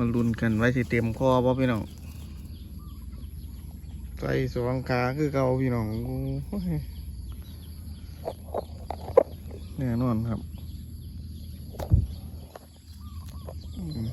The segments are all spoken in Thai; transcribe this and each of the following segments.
มาลุ้นกันไว้สิเต็มคอบ่พี่น้องใส่สองขาคือเก่าพี่น้องแน่นอนครับอืม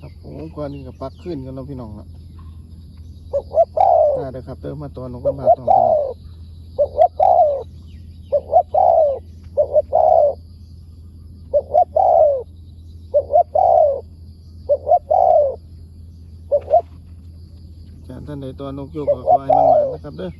ครับผมก่ อนนี้กับปักขึ้นกันแล้วพี่น้องละได้เลยครับเติมมาตัวนกมาตัวพี่น้องท่านใดตัวนกโยกก็ขอให้มันหวานนะครับเด้อ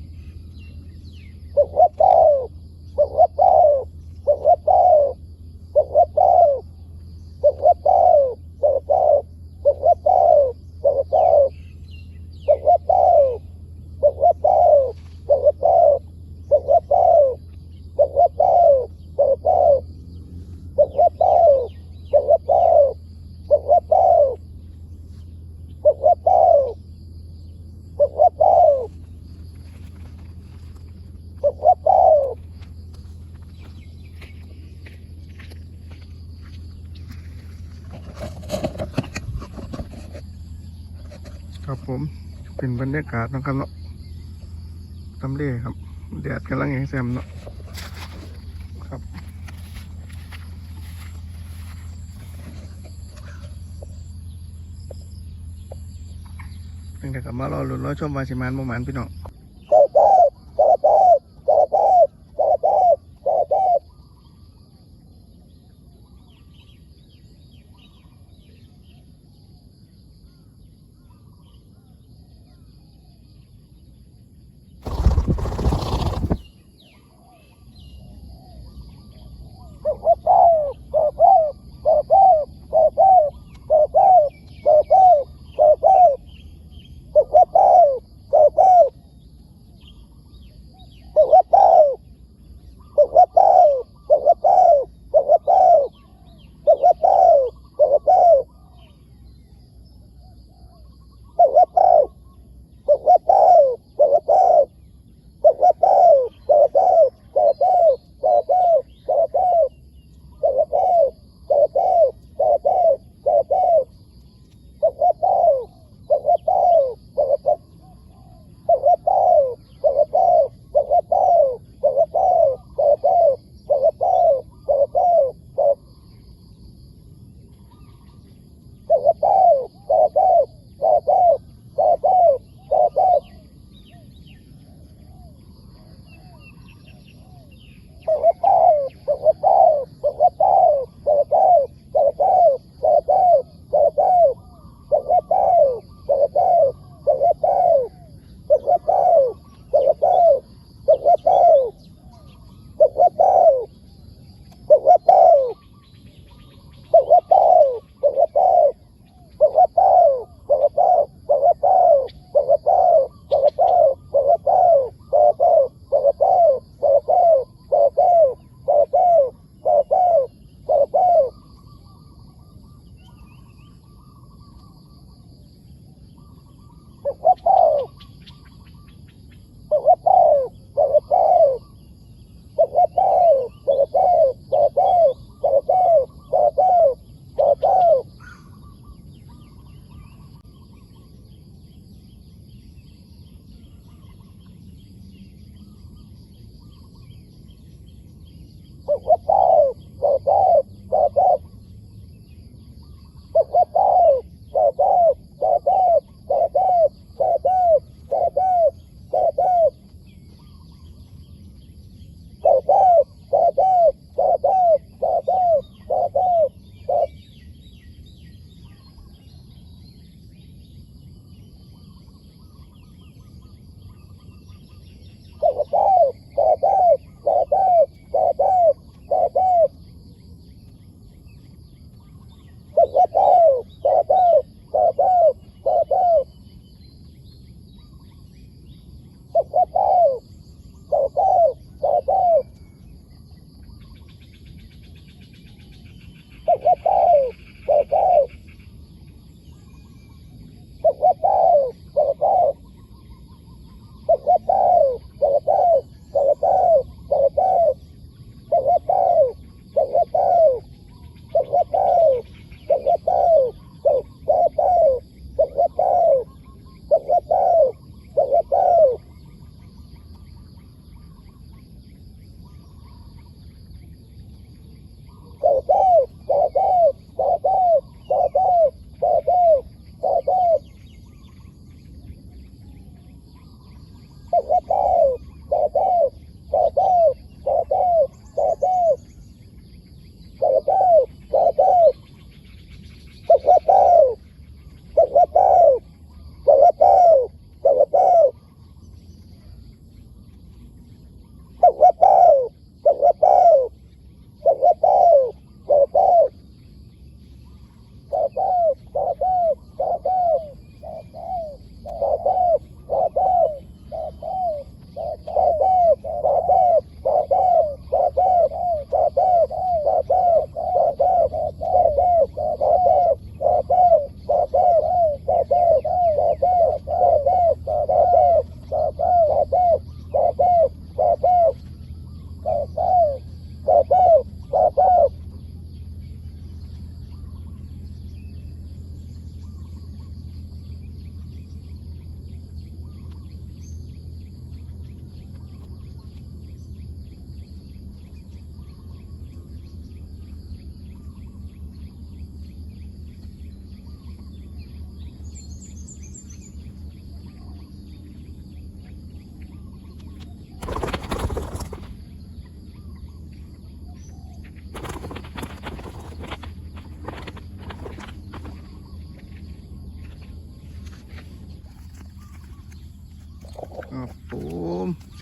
ผมเป็นบรรยากาศนะครับเนาะทำเลครับแดดกำลังแห้งแซมเนาะครับเป็นแต่กลับมารอลุ้นรอชมวาสิมานโมหมันพี่น้อง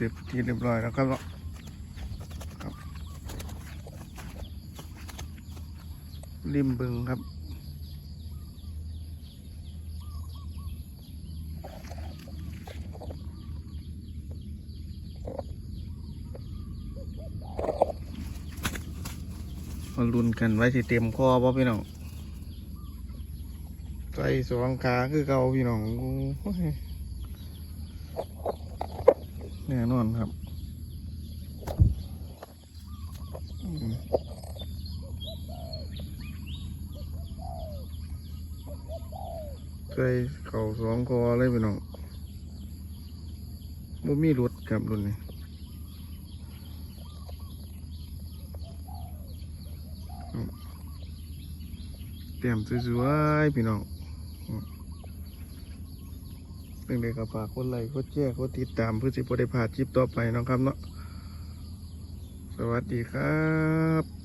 ร็จที่เรียบร้อยแล้วครับเนาะครับริมบึงครับมาลุ้นกันไว้ที่เต็มคอป่ะพี่น้องใส่สองขาคือเก่าพี่น้องโอ้ย แน่นอนครับใส่เข่าสองคอเลยพี่น้องบ่มีรถครับรุ่นนี้เตรียมสวยๆพี่น้อง เป็นเลยกับฝากคนไลค์คนแชร์คนติดตามเพื่อสิบได้พลาดคลิปต่อไปนะครับเนาะสวัสดีครับ